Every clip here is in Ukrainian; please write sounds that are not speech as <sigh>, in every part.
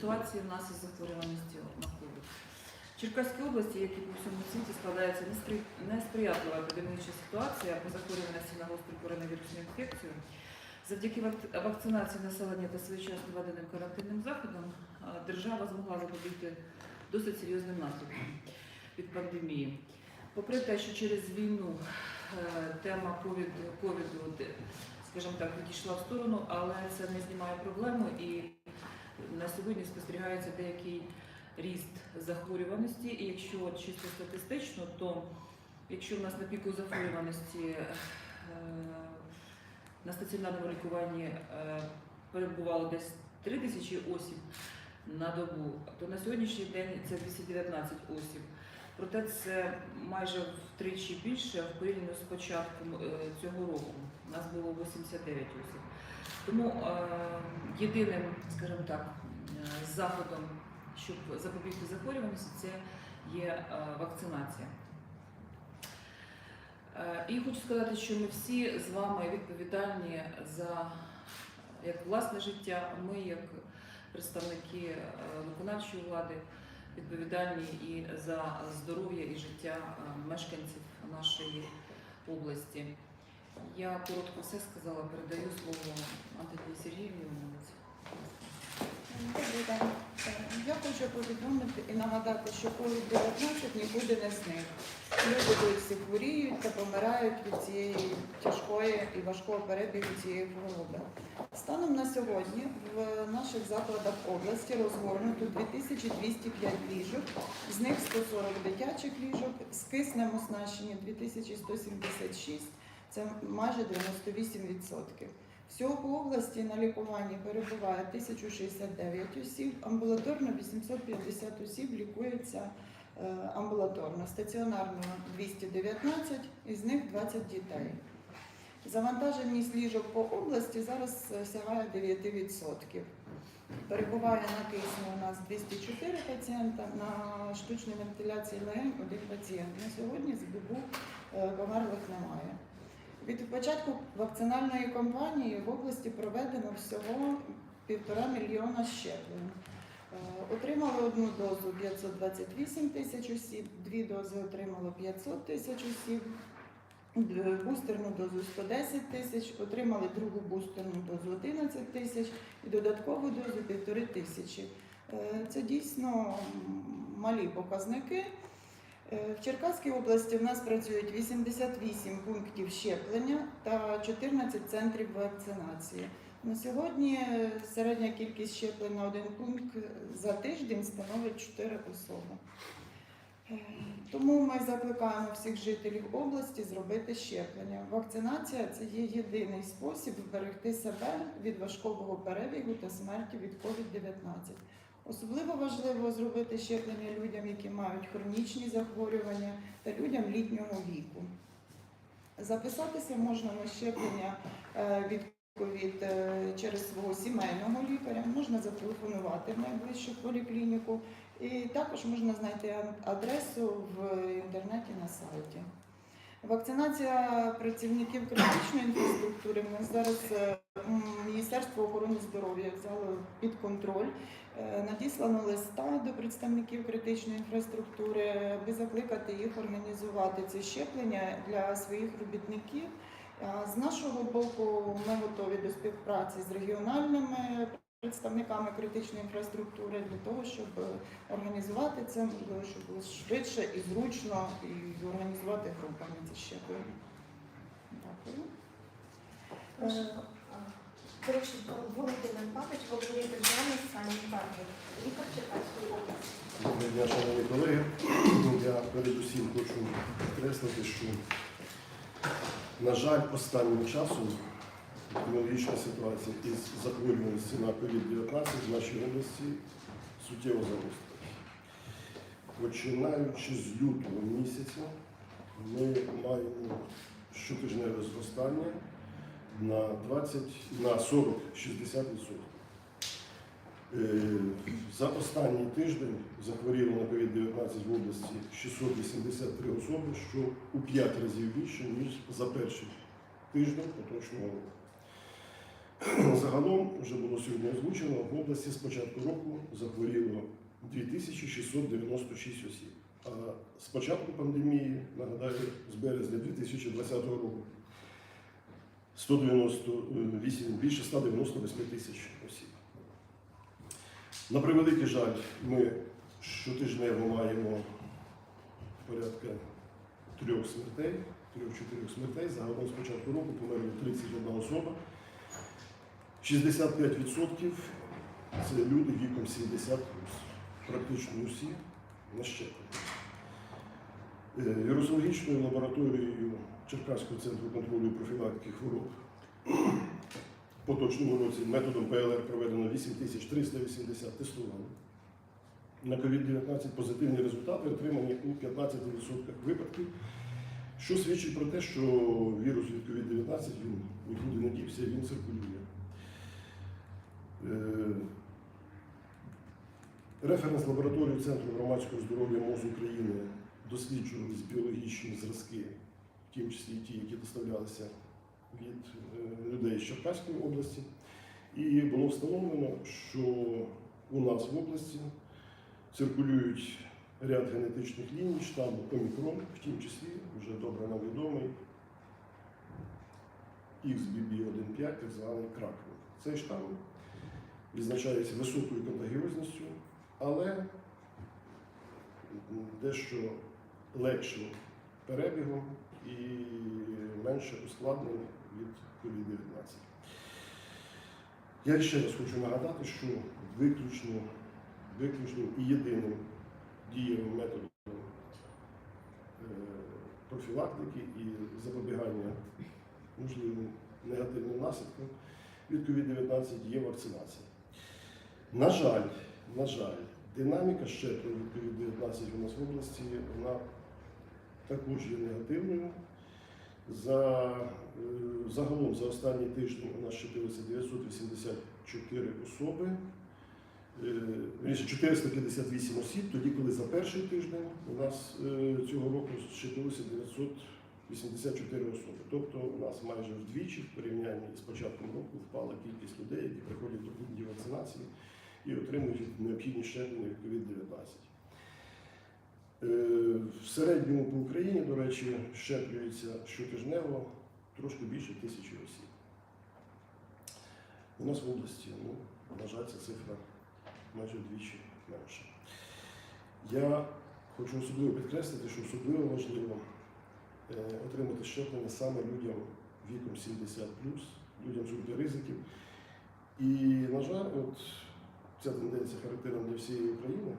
ситуації в нас із захворюваністю на ковід. В Черкаській області, як і по всьому світі, складається неспри- несприятлива епідемічна ситуація по захворюваності на гостру коронавірусну інфекцію. Завдяки вакцинації населення та своєчасно введеним карантинним заходам держава змогла запобігти досить серйозним наслідкам від пандемії. Попри те, що через війну е, тема ковіду скажімо так, відійшла в сторону, але це не знімає проблему і на сьогодні спостерігається деякий ріст захворюваності. І якщо чисто статистично, то якщо в нас на піку захворюваності е, на стаціонарному лікуванні е, перебувало десь 3 тисячі осіб на добу, то на сьогоднішній день це 219 осіб. Проте це майже втричі більше в порівняно з початком е, цього року. У нас було 89 осіб. Тому е, єдиним, скажімо так, е, заходом, щоб запобігти захворюваності, це є е, вакцинація. І хочу сказати, що ми всі з вами відповідальні за як власне життя, ми як представники виконавчої влади відповідальні і за здоров'я і життя мешканців нашої області. Я коротко все сказала, передаю слово Антоні Сергіївні. Добрий день. Я хочу повідомити і нагадати, що COVID-19 нікуди не зник. Люди досі хворіють та помирають від цієї тяжкої і важкого перебігу цієї хвороби. Станом на сьогодні в наших закладах області розгорнуто 2205 ліжок, з них 140 дитячих ліжок, з киснем оснащені 2176, це майже 98%. Всього по області на лікуванні перебуває 1069 осіб, амбулаторно 850 осіб лікується е, амбулаторно, стаціонарно 219, із них 20 дітей. Завантаженість ліжок по області зараз е, сягає 9%. Перебуває на кисню у нас 204 пацієнта, на штучній вентиляції легень один пацієнт. На сьогодні з добу е, померлих немає. Від початку вакцинальної кампанії в області проведено всього півтора мільйона щеплень. Е, Отримали одну дозу 528 тисяч осіб, дві дози отримало 500 тисяч осіб, бустерну дозу 110 тисяч, отримали другу бустерну дозу 11 тисяч і додаткову дозу півтори тисячі. Е, Це дійсно малі показники. Е, В Черкаській області в нас працюють 88 пунктів щеплення та 14 центрів вакцинації. На сьогодні е, середня кількість щеплень на один пункт за тиждень становить 4 особи. Е, Тому ми закликаємо всіх жителів області зробити щеплення. Вакцинація це є єдиний спосіб вберегти себе від важкого перебігу та смерті від COVID-19. Особливо важливо зробити щеплення людям, які мають хронічні захворювання та людям літнього віку. Записатися можна на щеплення е, від ковід е, через свого сімейного лікаря, можна зателефонувати в найближчу поліклініку, і також можна знайти адресу в інтернеті на сайті. Вакцинація працівників критичної інфраструктури ми зараз е, Міністерство охорони здоров'я взяло під контроль. Е, Надіслано листа до представників критичної інфраструктури, аби закликати їх організувати це щеплення для своїх робітників. З нашого боку, ми готові до співпраці з регіональними представниками критичної інфраструктури для того, щоб е, організувати це, можливо, щоб було швидше і зручно, і організувати групами ці щеплення. Дякую. Порученко Володимир Павлович, головний державний санітарний лікар Черкаської області. Доброго дня, шановні колеги. Ну, Я передусім хочу підкреслити, що, на жаль, останнім часом епідеміологічна ситуація із захворюваністю на COVID-19 в нашій області суттєво загострилася. Починаючи з лютого місяця, ми маємо щотижневе зростання на 20, на 40-60%. Е, За останній тиждень захворіло на COVID-19 в області 683 особи, що у 5 разів більше, ніж за перший тиждень поточного року. <clears throat> Загалом вже було сьогодні озвучено, в області з початку року захворіло 2696 осіб. А з початку пандемії, нагадаю, з березня 2020 року 198, більше 198 тисяч осіб. На превеликий жаль, ми щотижнево маємо порядка трьох смертей, трьох-чотирьох смертей. Загалом з початку року померли 31 особа. 65% це люди віком 70 Практично усі на щеплення. Е, Вірусологічною лабораторією Черкаського центру контролю профілактики хвороб <clears throat> в поточному році методом ПЛР проведено 8380 тестувань. На COVID-19 позитивні результати отримані у 15% випадків, що свідчить про те, що вірус від COVID-19 він нікуди не дівся, він циркулює. Е, Референс лабораторії Центру громадського здоров'я МОЗ України досліджувались біологічні зразки, в тім числі ті, які доставлялися від е, людей з Черкаської області. І було встановлено, що у нас в області циркулюють ряд генетичних ліній штаму Омікрон, в тім числі вже добре нам відомий XBB1.5, так званий Кракен. Цей штам відзначається високою контагіозністю, але дещо легшим перебігом і менше ускладнень від COVID-19. Я ще раз хочу нагадати, що виключно, виключним і єдиним дієвим методом е, профілактики і запобігання можливим негативним наслідкам від COVID-19 є вакцинація. На жаль, на жаль, динаміка щеплень від COVID-19 у нас в області вона також є негативною. За, е, загалом за останній тиждень у нас щепилося 984 особи, е, 458 осіб, тоді коли за перший тиждень у нас е, цього року щепилося 984 особи. Тобто у нас майже вдвічі в порівнянні з початком року впала кількість людей, які приходять до пунктів вакцинації і отримують необхідні щеплення від COVID-19. В середньому по Україні, до речі, щеплюється щотижнево трошки більше тисячі осіб. У нас в області, ну, на жаль, ця цифра майже вдвічі менша. Я хочу особливо підкреслити, що особливо важливо е, отримати щеплення саме людям віком 70 людям з групи ризиків. І, на жаль, от ця тенденція характерна для всієї України.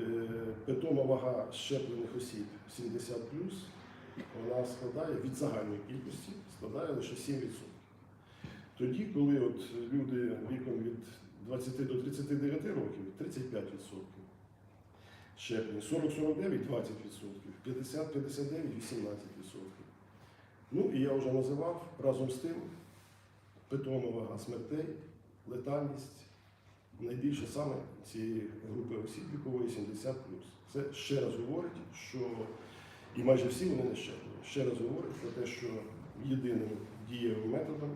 Е, Питома вага щеплених осіб 70 вона складає від загальної кількості складає лише 7%. Тоді, коли от люди віком від 20 до 39 років 35%. Щеплень 40-49 20%, 50-59 18%. Ну і я вже називав разом з тим питома вага смертей, летальність найбільше саме цієї групи осіб вікової 70 Це ще раз говорить, що і майже всі вони не щеплені. Ще раз говорить про те, що єдиним дієвим методом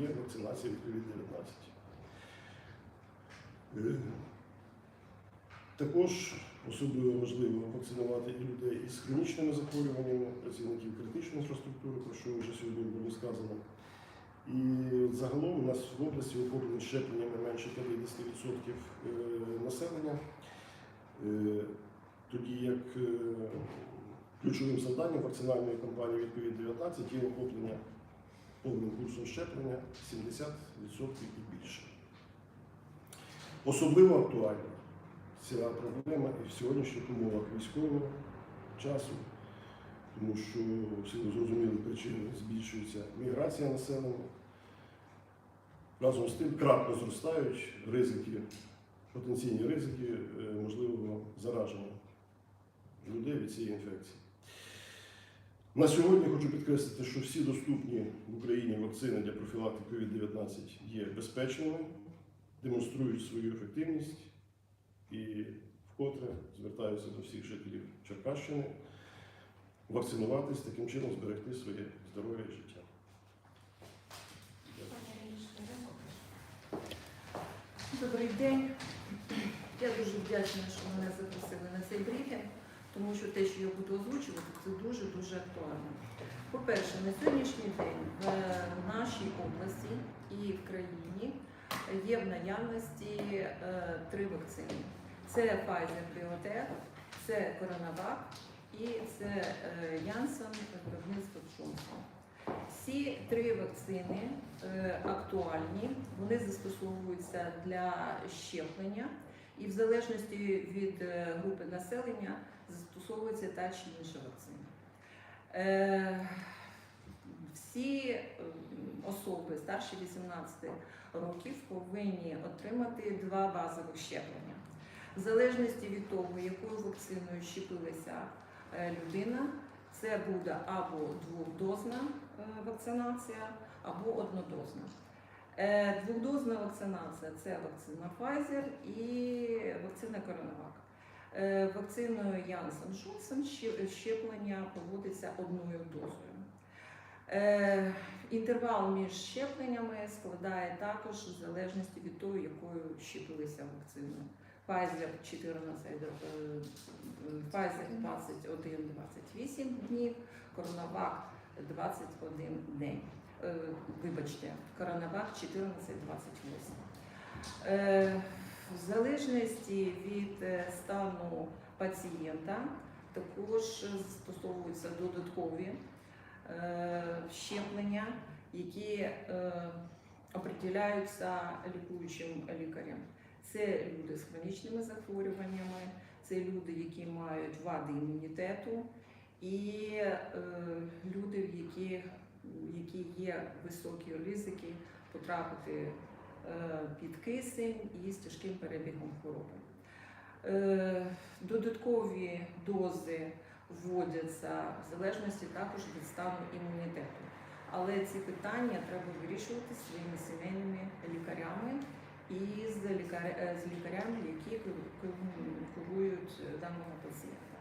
є вакцинація від COVID-19. Е, Також особливо важливо вакцинувати і людей із хронічними захворюваннями, працівників критичної інфраструктури, про що вже сьогодні було сказано. І загалом у нас в області охоплено щепленнями менше 50% е, населення, Е, тоді як е, ключовим завданням вакцинальної кампанії від COVID-19 є охоплення повним курсом щеплення 70% і більше. Особливо актуальна ця проблема і в сьогоднішніх умовах військового часу, тому що всі зрозуміли причини збільшується міграція населення. Разом з тим кратно зростають ризики, потенційні ризики е, можливого зараження людей від цієї інфекції. На сьогодні хочу підкреслити, що всі доступні в Україні вакцини для профілактики COVID-19 є безпечними, демонструють свою ефективність і вкотре звертаюся до всіх жителів Черкащини вакцинуватись, таким чином зберегти своє здоров'я і життя. Добрий день. Я дуже вдячна, що мене запросили на цей брифінг, тому що те, що я буду озвучувати, це дуже-дуже актуально. По-перше, на сьогоднішній день в нашій області і в країні є в наявності е, три вакцини. Це Pfizer BioNTech, це CoronaVac і це е, Janssen виробництво Johnson. Всі три вакцини е, актуальні, вони застосовуються для щеплення, і в залежності від е, групи населення застосовується та чи інша вакцина. Е, Всі особи старші 18 років повинні отримати два базових щеплення. В залежності від того, якою вакциною щепилася е, людина, це буде або двохдозна вакцинація, або однодозна. Е, Двохдозна вакцинація це вакцина Pfizer і вакцина CoronaVac. Е, Вакциною Janssen Johnson щеплення проводиться одною дозою. Е, Інтервал між щепленнями складає також в залежності від того, якою щепилися вакциною. Pfizer 14, е, е, Pfizer 21-28 днів, CoronaVac 21 день. Е, Вибачте, CoronaVac 14-28. Е, В залежності від е, стану пацієнта також застосовуються додаткові щеплення, які определяються лікуючим лікарем. Це люди з хронічними захворюваннями, це люди, які мають вади імунітету, і е, люди, в яких які є високі ризики потрапити е, під кисень і з тяжким перебігом хвороби. Е, Додаткові дози вводяться в залежності також від стану імунітету. Але ці питання треба вирішувати своїми сімейними лікарями і з, лікар... е, з лікарями, які е, даного пацієнта.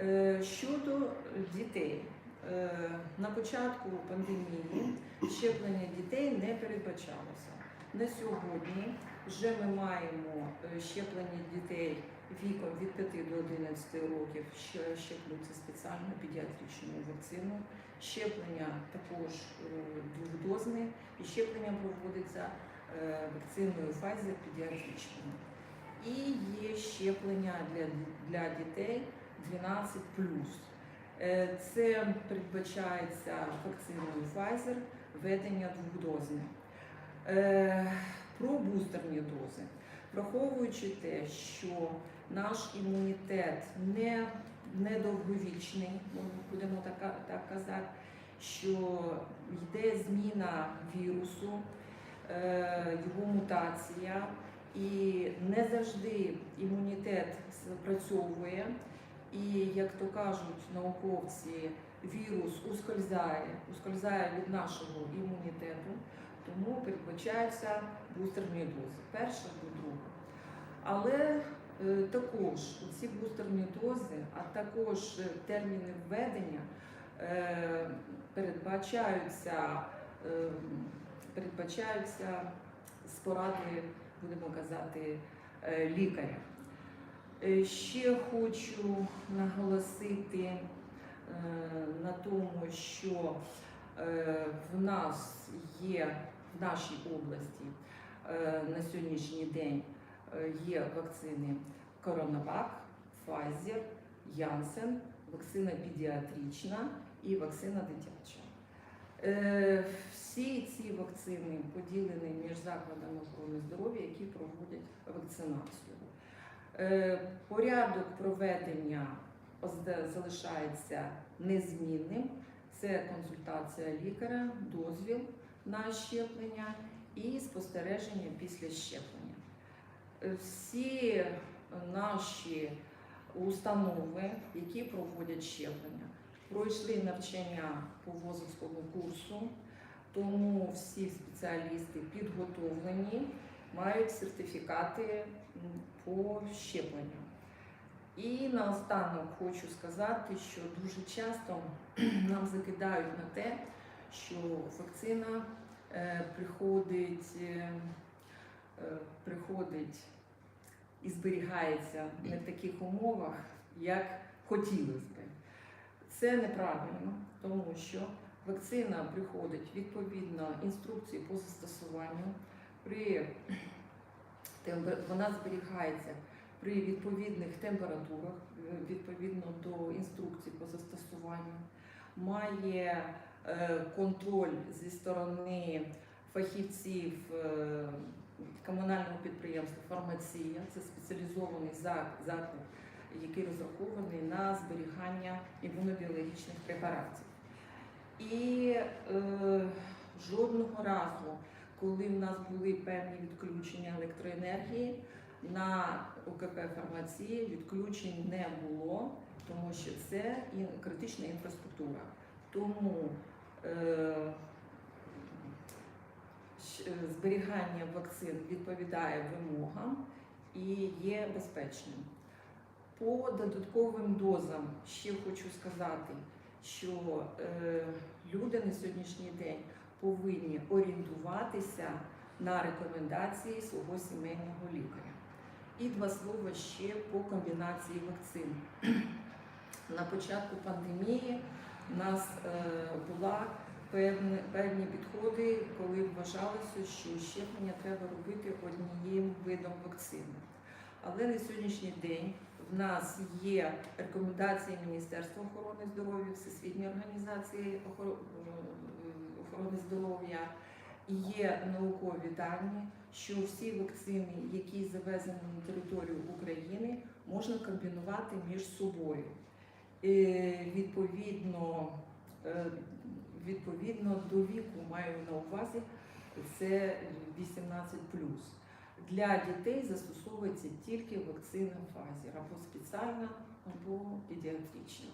Е, Щодо дітей, Е, на початку пандемії щеплення дітей не передбачалося. На сьогодні вже ми маємо е, щеплення дітей віком від 5 до 11 років, що щеплюються спеціально педіатричною вакциною. Щеплення також двохдозне і щеплення проводиться вакциною Pfizer педіатричною. І є щеплення для, для дітей 12 Е, Це передбачається вакциною Pfizer, введення двохдозне. Е, Про бустерні дози. Враховуючи те, що наш імунітет не, не будемо так, так казати, що йде зміна вірусу, е, його мутація, і не завжди імунітет спрацьовує. І як то кажуть науковці, вірус ускользає, ускользає від нашого імунітету, тому передбачаються бустерні дози, перша або друга. Але е, також ці бустерні дози, а також терміни введення е, передбачаються, е, передбачаються поради, будемо казати, лікаря. Е, Ще хочу наголосити е, на тому, що е, в нас є в нашій області на сьогоднішній день є вакцини CoronaVac, Pfizer, Janssen, вакцина педіатрична і вакцина дитяча. Всі ці вакцини поділені між закладами охорони здоров'я, які проводять вакцинацію. Е, Порядок проведення залишається незмінним. Це консультація лікаря, дозвіл на щеплення і спостереження після щеплення. Е, Всі наші установи, які проводять щеплення, пройшли навчання по ВОЗовському курсу, тому всі спеціалісти підготовлені, мають сертифікати по щепленню. І наостанок хочу сказати, що дуже часто <clears throat> нам закидають на те, що вакцина е, приходить е, е, приходить і зберігається не в таких умовах, як хотілося б. Це неправильно, тому що вакцина приходить відповідно інструкції по застосуванню. При вона зберігається при відповідних температурах, е, відповідно до інструкцій по застосуванню, має е, контроль зі сторони фахівців е, комунального підприємства Фармація. Це спеціалізований заклад, який розрахований на зберігання імунобіологічних препаратів. І е, жодного разу, коли в нас були певні відключення електроенергії, на ОКП фармації відключень не було, тому що це критична інфраструктура. Тому е, е, зберігання вакцин відповідає вимогам і є безпечним. По додатковим дозам ще хочу сказати, що е, люди на сьогоднішній день повинні орієнтуватися на рекомендації свого сімейного лікаря. І два слова ще по комбінації вакцин. На початку пандемії у нас е, була певні, підходи, коли вважалося, що щеплення треба робити однією видом вакцини. Але на сьогоднішній день в нас є рекомендації Міністерства охорони здоров'я, Всесвітньої організації охоро- е, охорони здоров'я, і є наукові дані, що всі вакцини, які завезені на територію України, можна комбінувати між собою. Е, Відповідно, е, відповідно до віку маю на увазі це 18 Для дітей застосовується тільки вакцина Pfizer або спеціальна, або педіатрична.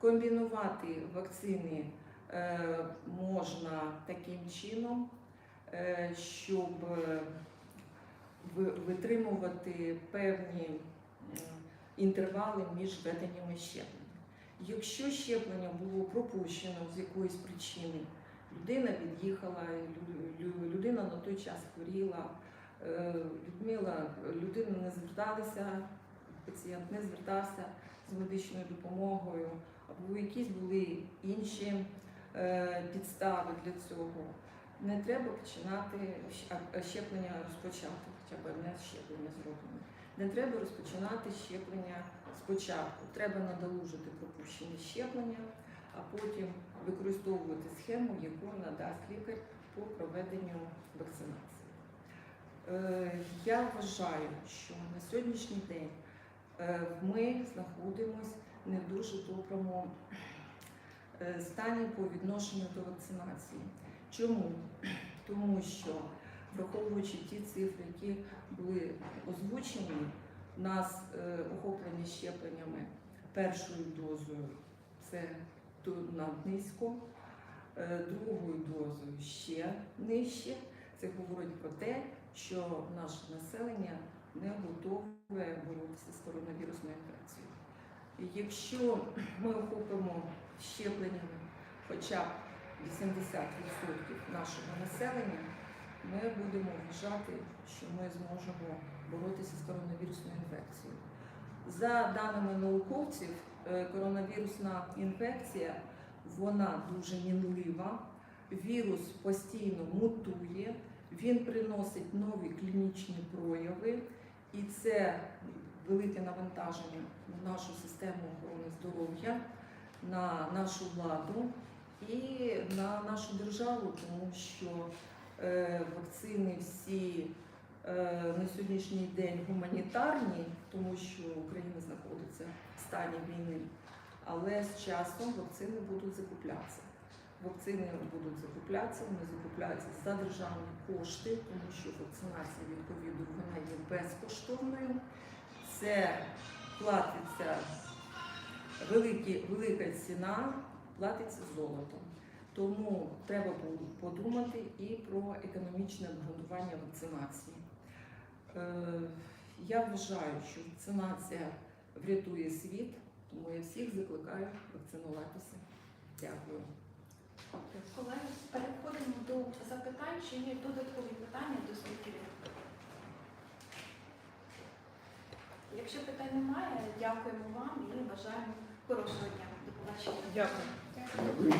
Комбінувати вакцини можна таким чином, е, щоб е, витримувати певні інтервали між введеннями щеплення. Якщо щеплення було пропущено з якоїсь причини, людина від'їхала, лю- лю- людина на той час хворіла, е, Людмила, людина не зверталася, пацієнт не звертався з медичною допомогою, або якісь були інші е, підстави для цього. Не треба починати щеплення розпочати, хоча б одне щеплення зроблено. Не треба розпочинати щеплення спочатку. Треба надолужити пропущені щеплення, а потім використовувати схему, яку надасть лікар по проведенню вакцинації. Е, Я вважаю, що на сьогоднішній день е, ми знаходимося не в дуже доброму е, стані по відношенню до вакцинації. Чому? Тому що, враховуючи ті цифри, які були озвучені, у нас е, охоплені щепленнями першою дозою це низько, е, другою дозою ще нижче. Це говорить про те, що наше населення не готове боротися з коронавірусною інфекцією. Якщо ми охопимо щепленнями хоча б 80% нашого населення, ми будемо вважати, що ми зможемо боротися з коронавірусною інфекцією. За даними науковців, е, коронавірусна інфекція вона дуже мінлива, вірус постійно мутує, він приносить нові клінічні прояви, і це велике навантаження на нашу систему охорони здоров'я, на нашу владу і на нашу державу, тому що е, вакцини всі е, на сьогоднішній день гуманітарні, тому що Україна знаходиться в стані війни, але з часом вакцини будуть закуплятися. Вакцини будуть закуплятися, вони закупляються за державні кошти, тому що вакцинація від ковіду вона є безкоштовною. Це платиться великі, велика ціна платиться золотом. Тому треба подумати і про економічне обґрунтування вакцинації. Е, я вважаю, що вакцинація врятує світ, тому я всіх закликаю вакцинуватися. Дякую. Колеги, переходимо до запитань, чи є додаткові питання до спікерів? Якщо питань немає, дякуємо вам і бажаємо хорошого дня. До побачення. Дякую. Дякую.